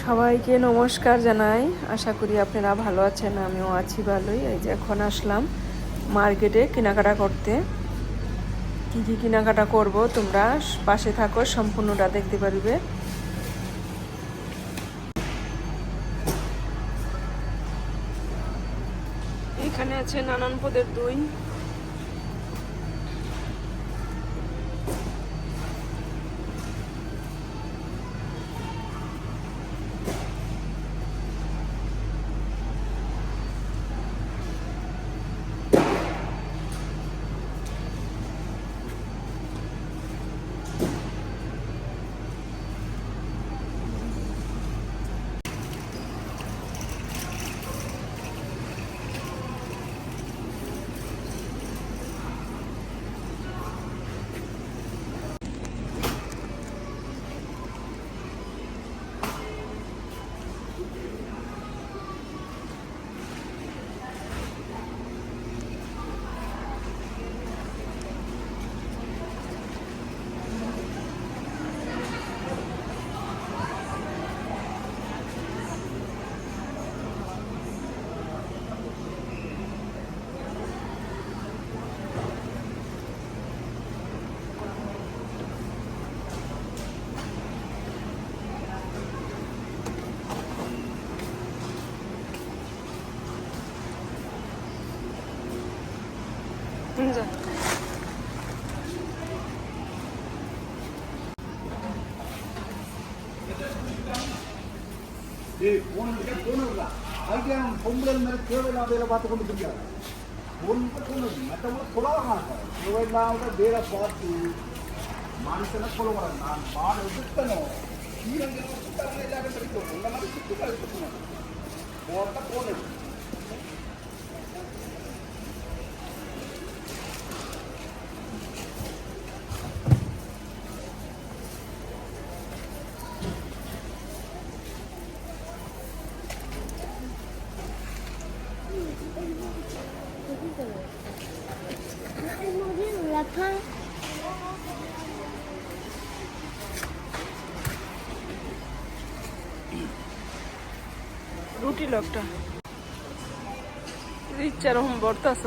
সবাইকে নমস্কার জানাই। আশা করি আপনারা ভালো আছেন, আমিও আছি ভালোই। এই যে এখন আসলাম মার্কেটে কেনাকাটা করতে। কি কি কেনাকাটা করব তোমরা পাশে থাকো, সম্পূর্ণটা দেখতে পারবে। এখানে আছে নানান পদের দই। கொஞ்சம் பொம்பளை மேலே தேவையில்லாத வேலை பார்த்து கொண்டு இருக்காரு மற்றவங்க புலவாங்க தேவையில்லாத வேலை பார்த்து மனுஷனை புலவரேன் நான் பாட விட்டணும் போட்ட கிடைக்கும் রুটি লোকটা। ইচ্ছার বর্তা বর্তাস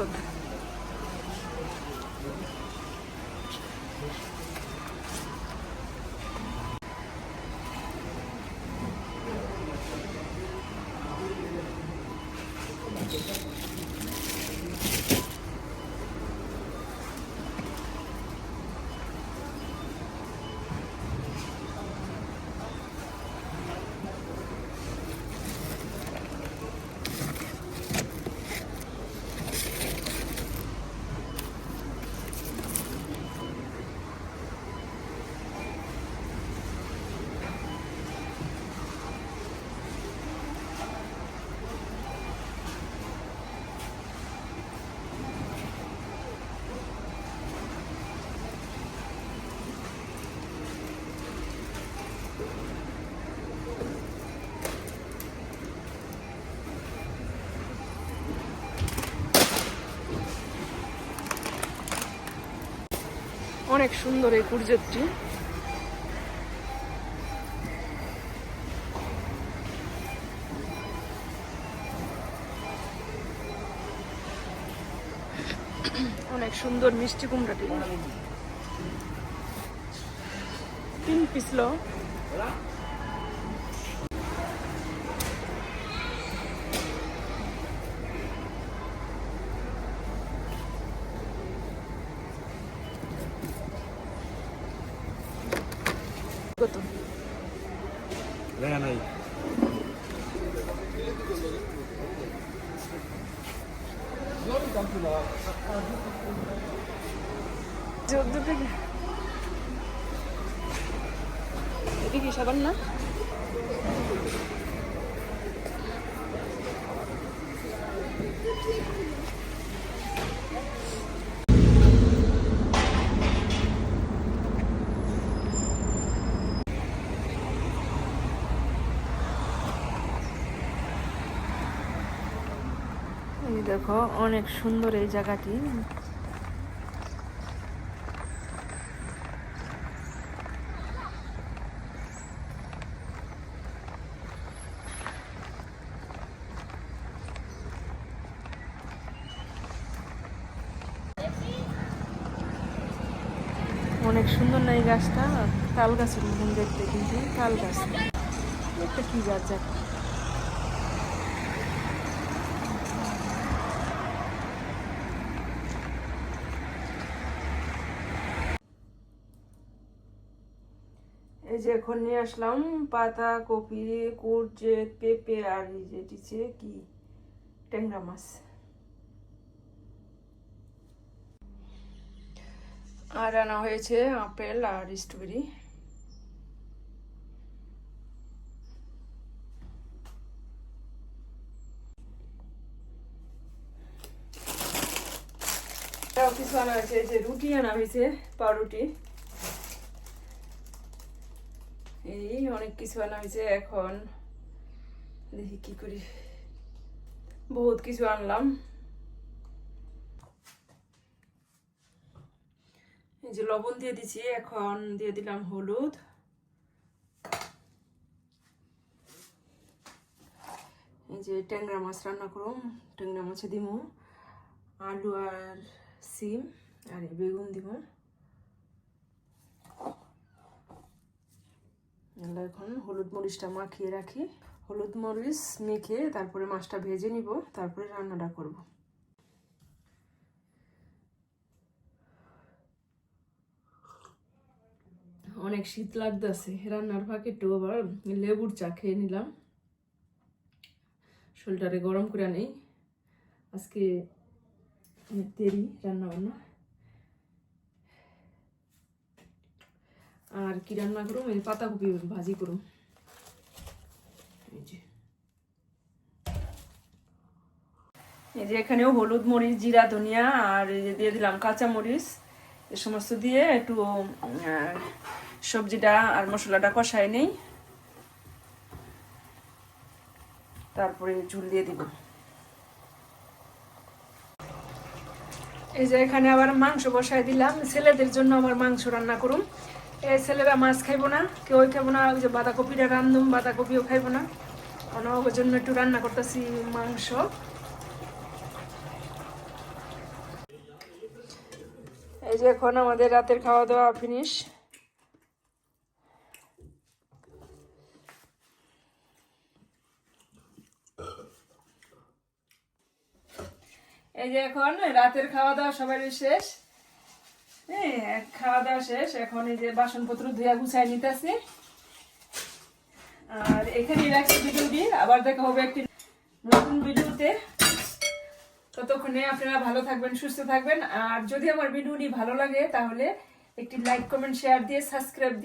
অনেক সুন্দর এই কুরজেটটি অনেক সুন্দর মিষ্টি কুমড়াটি। তিন পিসলো কত নাই চোদ্দ থেকে এটা কি সাবান না এই দেখো, অনেক সুন্দর এই জায়গাটি। অনেক সুন্দর না এই গাছটা? তাল গাছের মতন দেখতে কিন্তু, তাল গাছ। একটা কি গাছ? যাক এই যে এখন নিয়ে আসলাম পাতা, কপি কুরজে পেঁপে আর এই যে দিচ্ছে কি? ট্যাংরা মাছ। আর আনা হয়েছে আপেল আর স্ট্রবেরি। কিছু আনা হয়েছে যে রুটি আনা হয়েছে, পাউরুটি। এই অনেক কিছু আনা হয়েছে এখন। দেখি কি করি। বহুত কিছু আনলাম। এই যে লবণ দিয়ে দিছি, এখন দিয়ে দিলাম হলুদ। এই যে ট্যাংরা মাছ রান্না করুম, ট্যাংরা মাছে দিব আলু আর সিম, আর বেগুন দিব এগুলো এখন হলুদ মরিচটা মাখিয়ে রাখি। হলুদ মরিচ মেখে তারপরে মাছটা ভেজে নিব, তারপরে রান্নাটা করব। অনেক শীত লাগতেছে, রান্নার ফাঁকে একটু আবার লেবুর চা খেয়ে নিলাম। শরীরটারে গরম করে নেই আজকে অনেক দেরি রান্না বান্না আর কি রান্না করুম? এই পাতাকপি ভাজি করুম। এই যে। এখানেও হলুদ মরিচ, জিরা, ধনিয়া, আর এই যে দিয়ে দিলাম কাঁচা মরিচ। এ সমস্ত দিয়ে একটু সবজিটা আর মশলাটা কষাই নেই। তারপরে ঝুল দিয়ে দিব। এই যে এখানে আবার মাংস বসাই দিলাম। ছেলেদের জন্য আবার মাংস রান্না করুম। এই ছেলেরা মাছ খাইবো না, কেউ খাইবো না, ওই যে বাঁধাকপিটা রান্ধুম, বাঁধাকপিও খাইবো না। ওর জন্য একটু রান্না করতেছি মাংস। এই যে এখন আমাদের রাতের খাওয়া দাওয়া ফিনিশ এই যে এখন রাতের খাওয়া দাওয়া সবারই শেষ। খাওয়া দাওয়া শেষ, এখন এই যে বাসনপত্র ধুয়া গুছাই নিতেছি। আর এখানেই রাখছি ভিডিওটি আবার দেখা হবে একটি নতুন ভিডিওতে। ততক্ষণে আপনারা ভালো থাকবেন, সুস্থ থাকবেন। আর যদি আমার ভিডিওটি ভালো লাগে, তাহলে একটি লাইক কমেন্ট শেয়ার দিয়ে সাবস্ক্রাইব দিয়ে